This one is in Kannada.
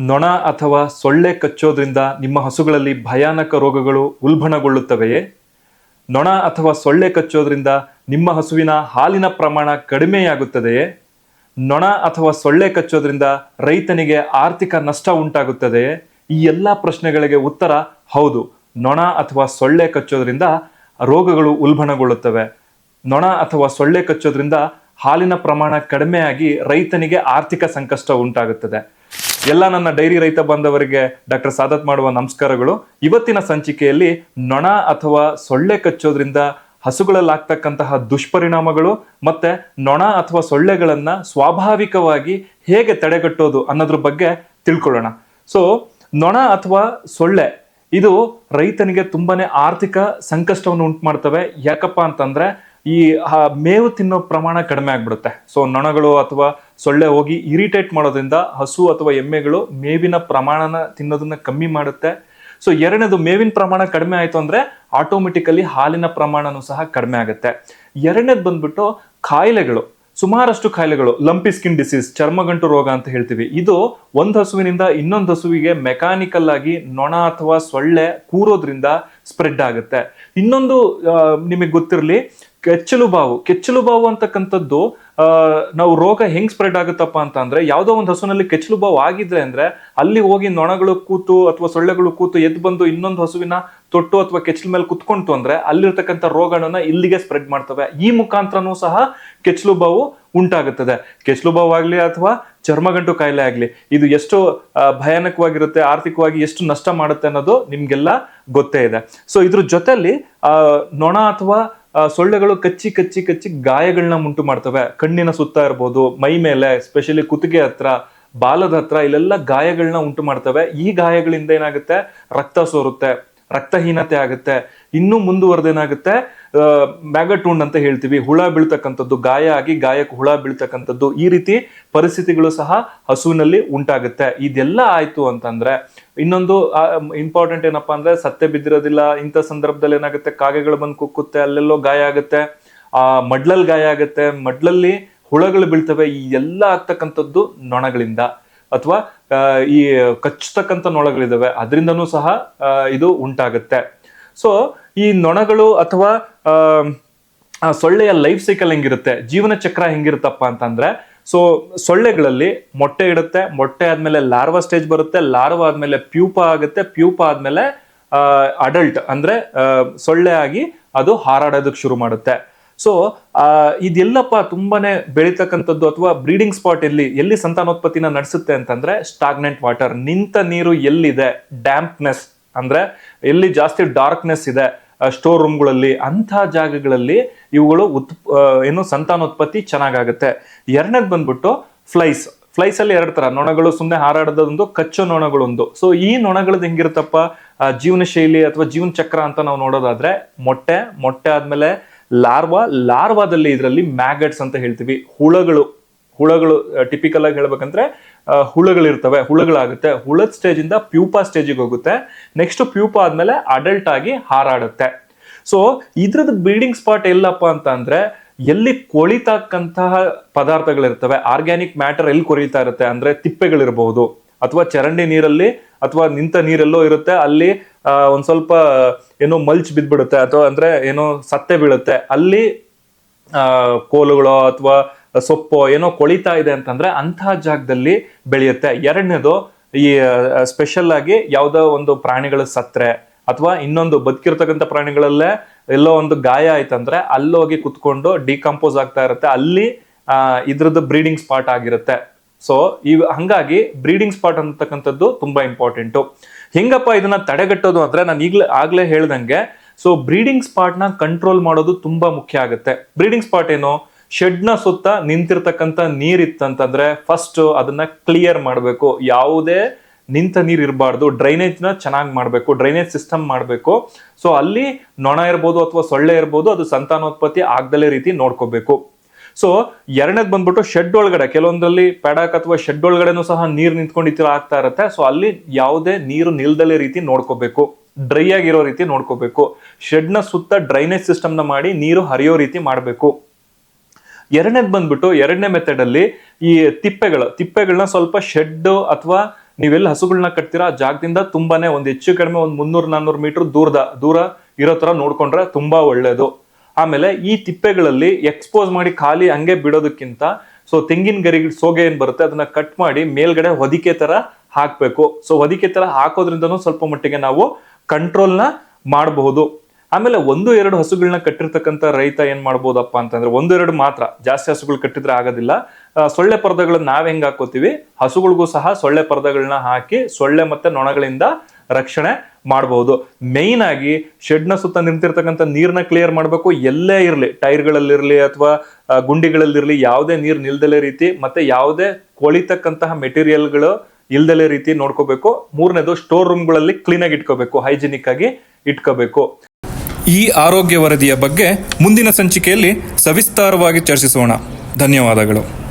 ನೊಣ ಅಥವಾ ಸೊಳ್ಳೆ ಕಚ್ಚೋದ್ರಿಂದ ನಿಮ್ಮ ಹಸುಗಳಲ್ಲಿ ಭಯಾನಕ ರೋಗಗಳು ಉಲ್ಬಣಗೊಳ್ಳುತ್ತವೆಯೇ? ನೊಣ ಅಥವಾ ಸೊಳ್ಳೆ ಕಚ್ಚೋದ್ರಿಂದ ನಿಮ್ಮ ಹಸುವಿನ ಹಾಲಿನ ಪ್ರಮಾಣ ಕಡಿಮೆಯಾಗುತ್ತದೆಯೇ? ನೊಣ ಅಥವಾ ಸೊಳ್ಳೆ ಕಚ್ಚೋದ್ರಿಂದ ರೈತನಿಗೆ ಆರ್ಥಿಕ ನಷ್ಟ ಉಂಟಾಗುತ್ತದೆಯೇ? ಈ ಎಲ್ಲ ಪ್ರಶ್ನೆಗಳಿಗೆ ಉತ್ತರ ಹೌದು. ನೊಣ ಅಥವಾ ಸೊಳ್ಳೆ ಕಚ್ಚೋದ್ರಿಂದ ರೋಗಗಳು ಉಲ್ಬಣಗೊಳ್ಳುತ್ತವೆ. ನೊಣ ಅಥವಾ ಸೊಳ್ಳೆ ಕಚ್ಚೋದ್ರಿಂದ ಹಾಲಿನ ಪ್ರಮಾಣ ಕಡಿಮೆಯಾಗಿ ರೈತನಿಗೆ ಆರ್ಥಿಕ ಸಂಕಷ್ಟ ಉಂಟಾಗುತ್ತದೆ. ಎಲ್ಲ ನನ್ನ ಡೈರಿ ರೈತ ಬಂದವರಿಗೆ ಡಾಕ್ಟರ್ ಸಾದತ್ ಮಾಡುವ ನಮಸ್ಕಾರಗಳು. ಇವತ್ತಿನ ಸಂಚಿಕೆಯಲ್ಲಿ ನೊಣ ಅಥವಾ ಸೊಳ್ಳೆ ಕಚ್ಚೋದ್ರಿಂದ ಹಸುಗಳಲ್ಲಾಗ್ತಕ್ಕಂತಹ ದುಷ್ಪರಿಣಾಮಗಳು ಮತ್ತೆ ನೊಣ ಅಥವಾ ಸೊಳ್ಳೆಗಳನ್ನ ಸ್ವಾಭಾವಿಕವಾಗಿ ಹೇಗೆ ತಡೆಗಟ್ಟೋದು ಅನ್ನೋದ್ರ ಬಗ್ಗೆ ತಿಳ್ಕೊಳ್ಳೋಣ. ಸೊ ನೊಣ ಅಥವಾ ಸೊಳ್ಳೆ ಇದು ರೈತನಿಗೆ ತುಂಬಾನೇ ಆರ್ಥಿಕ ಸಂಕಷ್ಟವನ್ನು ಉಂಟು ಮಾಡ್ತವೆ ಯಾಕಪ್ಪ ಅಂತಂದ್ರೆ ಈ ಮೇವು ತಿನ್ನೋ ಪ್ರಮಾಣ ಕಡಿಮೆ ಆಗ್ಬಿಡುತ್ತೆ. ಸೊ ನೊಣಗಳು ಅಥವಾ ಸೊಳ್ಳೆ ಹೋಗಿ ಇರಿಟೇಟ್ ಮಾಡೋದ್ರಿಂದ ಹಸು ಅಥವಾ ಎಮ್ಮೆಗಳು ಮೇವಿನ ಪ್ರಮಾಣನ ತಿನ್ನೋದನ್ನ ಕಮ್ಮಿ ಮಾಡುತ್ತೆ. ಸೊ ಎರಡನೇದು ಮೇವಿನ ಪ್ರಮಾಣ ಕಡಿಮೆ ಆಯಿತು ಅಂದ್ರೆ ಆಟೋಮೆಟಿಕಲಿ ಹಾಲಿನ ಪ್ರಮಾಣನೂ ಸಹ ಕಡಿಮೆ ಆಗುತ್ತೆ. ಎರಡನೇದು ಬಂದ್ಬಿಟ್ಟು ಕಾಯಿಲೆಗಳು. ಸುಮಾರಷ್ಟು ಕಾಯಿಲೆಗಳು. ಲಂಪಿ ಸ್ಕಿನ್ ಡಿಸೀಸ್ ಚರ್ಮಗಂಟು ರೋಗ ಅಂತ ಹೇಳ್ತೀವಿ. ಇದು ಒಂದು ಹಸುವಿನಿಂದ ಇನ್ನೊಂದು ಹಸುವಿಗೆ ಮೆಕ್ಯಾನಿಕಲ್ ಆಗಿ ನೊಣ ಅಥವಾ ಸೊಳ್ಳೆ ಕೂರೋದ್ರಿಂದ ಸ್ಪ್ರೆಡ್ ಆಗುತ್ತೆ. ಇನ್ನೊಂದು ನಿಮಗೆ ಗೊತ್ತಿರಲಿ ಕೆಚ್ಚಲು ಬಾವು ಕೆಚ್ಚಲು ಬಾವು ಅಂತಕ್ಕಂಥದ್ದು ನಾವು ರೋಗ ಹೆಂಗ್ ಸ್ಪ್ರೆಡ್ ಆಗುತ್ತಪ್ಪ ಅಂತ ಅಂದ್ರೆ ಯಾವ್ದೋ ಒಂದು ಹಸುವಿನಲ್ಲಿ ಕೆಚ್ಚಲು ಬಾವು ಆಗಿದ್ರೆ ಅಂದ್ರೆ, ಅಲ್ಲಿ ಹೋಗಿ ನೊಣಗಳು ಕೂತು ಅಥವಾ ಸೊಳ್ಳೆಗಳು ಕೂತು ಎದ್ದು ಬಂದು ಇನ್ನೊಂದು ಹಸುವಿನ ತೊಟ್ಟು ಅಥವಾ ಕೆಚ್ಚಲು ಮೇಲೆ ಕುತ್ಕೊಂತು ಅಂದ್ರೆ, ಅಲ್ಲಿರ್ತಕ್ಕಂಥ ರೋಗಗಳನ್ನ ಇಲ್ಲಿಗೆ ಸ್ಪ್ರೆಡ್ ಮಾಡ್ತವೆ. ಈ ಮುಖಾಂತರನೂ ಸಹ ಕೆಚ್ಚಲು ಬಾವು ಉಂಟಾಗುತ್ತದೆ. ಕೆಚ್ಚಲು ಬಾವು ಆಗ್ಲಿ ಅಥವಾ ಚರ್ಮಗಂಟು ಕಾಯಿಲೆ ಆಗ್ಲಿ, ಇದು ಎಷ್ಟು ಭಯಾನಕವಾಗಿರುತ್ತೆ, ಆರ್ಥಿಕವಾಗಿ ಎಷ್ಟು ನಷ್ಟ ಮಾಡುತ್ತೆ ಅನ್ನೋದು ನಿಮ್ಗೆಲ್ಲ ಗೊತ್ತೇ ಇದೆ. ಸೊ ಇದ್ರ ಜೊತೆಯಲ್ಲಿ ನೊಣ ಅಥವಾ ಸೊಳ್ಳೆಗಳು ಕಚ್ಚಿ ಕಚ್ಚಿ ಕಚ್ಚಿ ಗಾಯಗಳನ್ನ ಉಂಟು ಮಾಡ್ತವೆ. ಕಣ್ಣಿನ ಸುತ್ತ ಇರ್ಬೋದು, ಮೈ ಮೇಲೆ ಸ್ಪೆಷಲಿ ಕುತ್ತಿಗೆ ಹತ್ರ, ಬಾಲದ ಹತ್ರ, ಇಲ್ಲೆಲ್ಲ ಗಾಯಗಳನ್ನ ಉಂಟು ಮಾಡ್ತವೆ. ಈ ಗಾಯಗಳಿಂದ ಏನಾಗುತ್ತೆ? ರಕ್ತ ಸೋರುತ್ತೆ, ರಕ್ತಹೀನತೆ ಆಗುತ್ತೆ. ಇನ್ನೂ ಮುಂದುವರೆದೇನಾಗುತ್ತೆ? ಮ್ಯಾಗಟೂಂಡ್ ಅಂತ ಹೇಳ್ತೀವಿ. ಹುಳ ಬೀಳ್ತಕ್ಕಂಥದ್ದು ಗಾಯ ಆಗಿ ಗಾಯಕ್ಕೆ ಹುಳ ಬೀಳ್ತಕ್ಕಂಥದ್ದು ಈ ರೀತಿ ಪರಿಸ್ಥಿತಿಗಳು ಸಹ ಹಸುವಿನಲ್ಲಿ ಉಂಟಾಗುತ್ತೆ. ಇದೆಲ್ಲ ಆಯ್ತು ಅಂತಂದ್ರೆ ಇನ್ನೊಂದು ಇಂಪಾರ್ಟೆಂಟ್ ಏನಪ್ಪಾ ಅಂದ್ರೆ ಸತ್ತೆ ಬಿದ್ದಿರೋದಿಲ್ಲ. ಇಂಥ ಸಂದರ್ಭದಲ್ಲಿ ಏನಾಗುತ್ತೆ? ಕಾಗೆಗಳು ಬಂದು ಕುಕ್ಕುತ್ತೆ, ಅಲ್ಲೆಲ್ಲೋ ಗಾಯ ಆಗುತ್ತೆ. ಆ ಮಡ್ಲಲ್ಲಿ ಗಾಯ ಆಗುತ್ತೆ. ಮಡ್ಲಲ್ಲಿ ಹುಳಗಳು ಬೀಳ್ತವೆ. ಈ ಎಲ್ಲ ಆಗ್ತಕ್ಕಂಥದ್ದು ನೊಣಗಳಿಂದ ಅಥವಾ ಈ ಕಚ್ಚತಕ್ಕಂಥ ನೊಣಗಳಿದಾವೆ. ಅದರಿಂದನೂ ಸಹ ಇದು ಉಂಟಾಗುತ್ತೆ. ಸೊ ಈ ನೊಣಗಳು ಅಥವಾ ಸೊಳ್ಳೆಯ ಲೈಫ್ ಸೈಕಲ್ ಹೆಂಗಿರುತ್ತೆ? ಜೀವನ ಚಕ್ರ ಹೆಂಗಿರುತ್ತಪ್ಪ ಅಂತಂದ್ರೆ ಸೊ ಸೊಳ್ಳೆಗಳಲ್ಲಿ ಮೊಟ್ಟೆ ಇಡುತ್ತೆ ಮೊಟ್ಟೆ ಆದ್ಮೇಲೆ ಲಾರ್ವಾ ಸ್ಟೇಜ್ ಬರುತ್ತೆ ಲಾರ್ವಾ ಆದ್ಮೇಲೆ ಪ್ಯೂಪ ಆಗುತ್ತೆ ಪ್ಯೂಪ ಆದ್ಮೇಲೆ ಅಡಲ್ಟ್ ಅಂದ್ರೆ ಆ, ಸೊಳ್ಳೆ ಆಗಿ ಅದು ಹಾರಾಡೋದಕ್ಕೆ ಶುರು ಮಾಡುತ್ತೆ. ಸೊ ಇದೆಲ್ಲಪ್ಪ ತುಂಬಾನೇ ಬೆಳೀತಕ್ಕಂಥದ್ದು ಅಥವಾ ಬ್ರೀಡಿಂಗ್ ಸ್ಪಾಟ್ ಎಲ್ಲಿ ಎಲ್ಲಿ ಸಂತಾನೋತ್ಪತ್ತಿನ ನಡೆಸುತ್ತೆ ಅಂತಂದ್ರೆ ಸ್ಟಾಗ್ನೆಂಟ್ ವಾಟರ್ ನಿಂತ ನೀರು ಎಲ್ಲಿದೆ? ಡ್ಯಾಂಪ್ನೆಸ್ ಅಂದ್ರೆ ಎಲ್ಲಿ ಜಾಸ್ತಿ ಡಾರ್ಕ್ನೆಸ್ ಇದೆ? ಸ್ಟೋರ್ ರೂಮ್ಗಳಲ್ಲಿ ಅಂಥ ಜಾಗಗಳಲ್ಲಿ ಇವುಗಳು ಉತ್ ಏನು ಸಂತಾನೋತ್ಪತ್ತಿ ಚೆನ್ನಾಗಾಗುತ್ತೆ. ಎರಡನೇದು ಬಂದ್ಬಿಟ್ಟು ಫ್ಲೈಸ್. ಫ್ಲೈಸ್ ಅಲ್ಲಿ ಎರಡು ತರ ನೊಣಗಳು ಸುಮ್ಮನೆ ಹಾರಾಡೋದೊಂದು, ಕಚ್ಚೋ ನೊಣಗಳೊಂದು. ಸೊ ಈ ನೊಣಗಳದ್ದು ಹೆಂಗಿರುತ್ತಪ್ಪ? ಜೀವನ ಶೈಲಿ ಅಥವಾ ಜೀವನ ಚಕ್ರ ಅಂತ ನಾವು ನೋಡೋದಾದ್ರೆ, ಮೊಟ್ಟೆ ಮೊಟ್ಟೆ ಆದ್ಮೇಲೆ ಲಾರ್ವಾ, ಲಾರ್ವಾದಲ್ಲಿ ಇದರಲ್ಲಿ ಮ್ಯಾಗಟ್ಸ್ ಅಂತ ಹೇಳ್ತೀವಿ. ಹುಳಗಳು ಹುಳಗಳು ಟಿಪಿಕಲ್ ಆಗಿ ಹೇಳ್ಬೇಕಂದ್ರೆ ಹುಳಗಳಿರ್ತವೆ, ಹುಳುಗಳಾಗುತ್ತೆ. ಹುಳದ ಸ್ಟೇಜ್ ಇಂದ ಪ್ಯೂಪಾ ಸ್ಟೇಜಿಗೆ ಹೋಗುತ್ತೆ. ನೆಕ್ಸ್ಟ್ ಪ್ಯೂಪಾ ಆದ್ಮೇಲೆ ಅಡಲ್ಟ್ ಆಗಿ ಹಾರಾಡುತ್ತೆ. ಸೊ ಇದ್ರದ್ದು ಬ್ರೀಡಿಂಗ್ ಸ್ಪಾಟ್ ಎಲ್ಲಪ್ಪ ಅಂತ ಅಂದ್ರೆ ಎಲ್ಲಿ ಕೊಳಿತಕ್ಕಂತಹ ಪದಾರ್ಥಗಳಿರ್ತವೆ ಆರ್ಗ್ಯಾನಿಕ್ ಮ್ಯಾಟರ್ ಎಲ್ಲಿ ಕೊರಿತಾ ಇರುತ್ತೆ ಅಂದ್ರೆ ತಿಪ್ಪೆಗಳಿರಬಹುದು, ಅಥವಾ ಚರಂಡಿ ನೀರಲ್ಲಿ, ಅಥವಾ ನಿಂತ ನೀರೆಲ್ಲೋ ಇರುತ್ತೆ, ಅಲ್ಲಿ ಒಂದ್ ಸ್ವಲ್ಪ, ಏನೋ ಮಲ್ಚ್ ಬಿದ್ದ್ಬಿಡುತ್ತೆ ಅಥವಾ ಅಂದ್ರೆ ಏನೋ ಸತ್ತೆ ಬೀಳುತ್ತೆ, ಅಲ್ಲಿ ಕೋಲುಗಳೋ ಅಥವಾ ಸೊಪ್ಪು ಏನೋ ಕೊಳಿತಾ ಇದೆ ಅಂತಂದ್ರೆ ಅಂತಹ ಜಾಗದಲ್ಲಿ ಬೆಳೆಯುತ್ತೆ. ಎರಡನೇದು ಈ ಸ್ಪೆಷಲ್ ಆಗಿ ಯಾವ್ದೋ ಒಂದು ಪ್ರಾಣಿಗಳ ಸತ್ರೆ ಅಥವಾ ಇನ್ನೊಂದು ಬದುಕಿರ್ತಕ್ಕಂಥ ಪ್ರಾಣಿಗಳಲ್ಲೇ ಎಲ್ಲೋ ಒಂದು ಗಾಯ ಆಯ್ತಂದ್ರೆ ಅಲ್ಲೋಗಿ ಕುತ್ಕೊಂಡು ಡಿಕಂಪೋಸ್ ಆಗ್ತಾ ಇರುತ್ತೆ. ಅಲ್ಲಿ ಇದ್ರದ್ದು ಬ್ರೀಡಿಂಗ್ ಸ್ಪಾಟ್ ಆಗಿರುತ್ತೆ. ಸೊ ಈ ಹಂಗಾಗಿ ಬ್ರೀಡಿಂಗ್ ಸ್ಪಾಟ್ ಅಂತಕ್ಕಂಥದ್ದು ತುಂಬಾ ಇಂಪಾರ್ಟೆಂಟು ಹೆಂಗಪ್ಪ ಇದನ್ನ ತಡೆಗಟ್ಟೋದು ಅಂದ್ರೆ ನಾನು ಈಗ್ಲೇ, ಆಗ್ಲೇ ಹೇಳ್ದಂಗೆ ಸೊ ಬ್ರೀಡಿಂಗ್ ಸ್ಪಾಟ್ನ ಕಂಟ್ರೋಲ್ ಮಾಡೋದು ತುಂಬಾ ಮುಖ್ಯ ಆಗುತ್ತೆ. ಬ್ರೀಡಿಂಗ್ ಸ್ಪಾಟ್ ಏನು? ಶೆಡ್ನ ಸುತ್ತ ನಿಂತಿರ್ತಕ್ಕಂಥ ನೀರ್ ಇತ್ತಂತಂದ್ರೆ ಫಸ್ಟ್ ಅದನ್ನ ಕ್ಲಿಯರ್ ಮಾಡಬೇಕು. ಯಾವುದೇ ನಿಂತ ನೀರು ಇರಬಾರ್ದು. ಡ್ರೈನೇಜ್ನ ಚೆನ್ನಾಗಿ ಮಾಡಬೇಕು. ಡ್ರೈನೇಜ್ ಸಿಸ್ಟಮ್ ಮಾಡಬೇಕು. ಸೊ ಅಲ್ಲಿ ನೊಣ ಇರ್ಬೋದು ಅಥವಾ ಸೊಳ್ಳೆ ಇರ್ಬೋದು, ಅದು ಸಂತಾನೋತ್ಪತ್ತಿ ಆಗ್ದಲೇ ರೀತಿ ನೋಡ್ಕೋಬೇಕು. ಸೊ ಎರಡನೇದು ಬಂದ್ಬಿಟ್ಟು ಶೆಡ್ ಒಳಗಡೆ, ಕೆಲವೊಂದರಲ್ಲಿ ಪ್ಯಾಡಕ್ ಅಥವಾ ಶೆಡ್ ಒಳಗಡೆನೂ ಸಹ ನೀರು ನಿಂತ್ಕೊಂಡು ಈ ತರ ಆಗ್ತಾ ಇರುತ್ತೆ. ಸೊ ಅಲ್ಲಿ ಯಾವುದೇ ನೀರು ನಿಲ್ದಲೇ ರೀತಿ ನೋಡ್ಕೋಬೇಕು. ಡ್ರೈ ಆಗಿರೋ ರೀತಿ ನೋಡ್ಕೋಬೇಕು. ಶೆಡ್ನ ಸುತ್ತ ಡ್ರೈನೇಜ್ ಸಿಸ್ಟಮ್ನ ಮಾಡಿ ನೀರು ಹರಿಯೋ ರೀತಿ ಮಾಡಬೇಕು. ಎರಡನೇದು ಬಂದ್ಬಿಟ್ಟು ಎರಡನೇ ಮೆಥಡ್ ಅಲ್ಲಿ ಈ ತಿಪ್ಪೆಗಳು ತಿಪ್ಪೆಗಳನ್ನ ಸ್ವಲ್ಪ ಶೆಡ್ ಅಥವಾ ನೀವೆಲ್ಲಿ ಹಸುಗಳನ್ನ ಕಟ್ತೀರಾ ಜಾಗದಿಂದ ತುಂಬಾನೇ ಒಂದು ಹೆಚ್ಚು ಕಡಿಮೆ ಒಂದು ಮುನ್ನೂರು ನಾನ್ನೂರು ಮೀಟರ್ ದೂರದ, ದೂರ ಇರೋ ತರ ನೋಡ್ಕೊಂಡ್ರೆ ತುಂಬಾ ಒಳ್ಳೇದು. ಆಮೇಲೆ ಈ ತಿಪ್ಪೆಗಳಲ್ಲಿ ಎಕ್ಸ್ಪೋಸ್ ಮಾಡಿ ಖಾಲಿ ಹಂಗೆ ಬಿಡೋದಕ್ಕಿಂತ ಸೊ ತೆಂಗಿನ ಗರಿ, ಸೋಗೆ ಏನ್ ಬರುತ್ತೆ, ಅದನ್ನ ಕಟ್ ಮಾಡಿ ಮೇಲ್ಗಡೆ ಹೊದಿಕೆ ತರ ಹಾಕ್ಬೇಕು. ಸೊ ಹೊದಿಕೆ ತರ ಹಾಕೋದ್ರಿಂದನೂ ಸ್ವಲ್ಪ ಮಟ್ಟಿಗೆ ನಾವು ಕಂಟ್ರೋಲ್ನ ಮಾಡಬಹುದು. ಆಮೇಲೆ ಒಂದು ಎರಡು ಹಸುಗಳನ್ನ ಕಟ್ಟಿರ್ತಕ್ಕಂಥ ರೈತ ಏನ್ ಮಾಡ್ಬೋದಪ್ಪ ಅಂತಂದ್ರೆ ಒಂದು ಎರಡು ಮಾತ್ರ. ಜಾಸ್ತಿ ಹಸುಗಳು ಕಟ್ಟಿದ್ರೆ ಆಗೋದಿಲ್ಲ. ಸೊಳ್ಳೆ ಪರ್ದಗಳನ್ನ ನಾವ್ ಹೆಂಗ್ ಹಾಕೋತೀವಿ? ಹಸುಗಳಿಗೂ ಸಹ ಸೊಳ್ಳೆ ಪರ್ದಗಳನ್ನ ಹಾಕಿ ಸೊಳ್ಳೆ ಮತ್ತೆ ನೊಣಗಳಿಂದ ರಕ್ಷಣೆ ಮಾಡಬಹುದು ಮೇಯ್ನ್ ಆಗಿ ಶೆಡ್ನ ಸುತ್ತ ನಿಂತಿರ್ತಕ್ಕಂಥ ನೀರನ್ನ ಕ್ಲಿಯರ್ ಮಾಡಬೇಕು. ಎಲ್ಲೇ ಇರಲಿ, ಟೈರ್ಗಳಲ್ಲಿರಲಿ ಅಥವಾ ಗುಂಡಿಗಳಲ್ಲಿರಲಿ ಯಾವುದೇ ನೀರು ನಿಲ್ದಲೇ ರೀತಿ ಮತ್ತೆ ಯಾವುದೇ ಕೊಳಿತಕ್ಕಂತಹ ಮೆಟೀರಿಯಲ್ಗಳು ಇಲ್ದಲೇ ರೀತಿ ನೋಡ್ಕೋಬೇಕು. ಮೂರನೇದು ಸ್ಟೋರ್ ರೂಮ್ಗಳಲ್ಲಿ ಕ್ಲೀನ್ ಆಗಿ ಇಟ್ಕೋಬೇಕು ಹೈಜಿನಿಕ್ ಆಗಿ ಇಟ್ಕೋಬೇಕು. ಈ ಆರೋಗ್ಯ ವರದಿಯ ಬಗ್ಗೆ ಮುಂದಿನ ಸಂಚಿಕೆಯಲ್ಲಿ ಸವಿಸ್ತಾರವಾಗಿ ಚರ್ಚಿಸೋಣ. ಧನ್ಯವಾದಗಳು.